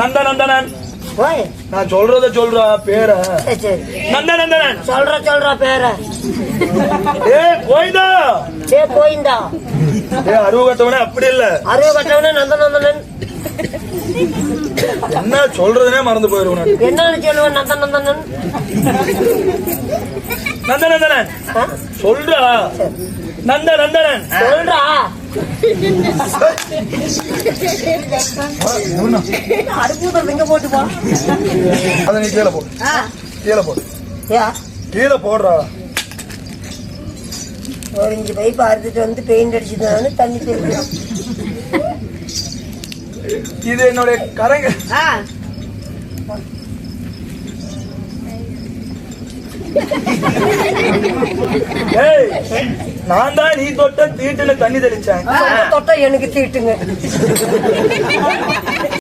நந்தநந்தனன். நான் சொல்றத சொல்றா பேர. நந்தநந்தனன். சொல்ற சொல்ற பேர. ஏ கோய்தா சே போயிந்தா ஏ அருவு கட்டவனே அப்படி இல்ல. அறுவை கட்டவனே நந்தநந்தனன். என்ன சொல்றதுனே மறந்து போயிருவேன் என்னன்னு சொல்லுவேன் நந்தநந்தனன்? நந்தநந்தனன்? சொல்றா. நந்த நந்தனன். சொல்றா. அடுப்பு இங்க போட்டு போ. அதை நீ கீழே போடு கீழே ஏ கீழே போடுறா. ஒரு இஞ்சி பைப் அறுத்துட்டு வந்து பெயிண்ட் அடிச்சுட்டு தண்ணி தெளிக்கிறோம் இது என்னுடைய கரங்க. நான் தான் நீ தொட்ட தீட்டுல தண்ணி தெளிச்சேன். தொட்ட எனக்கு தீட்டுங்க.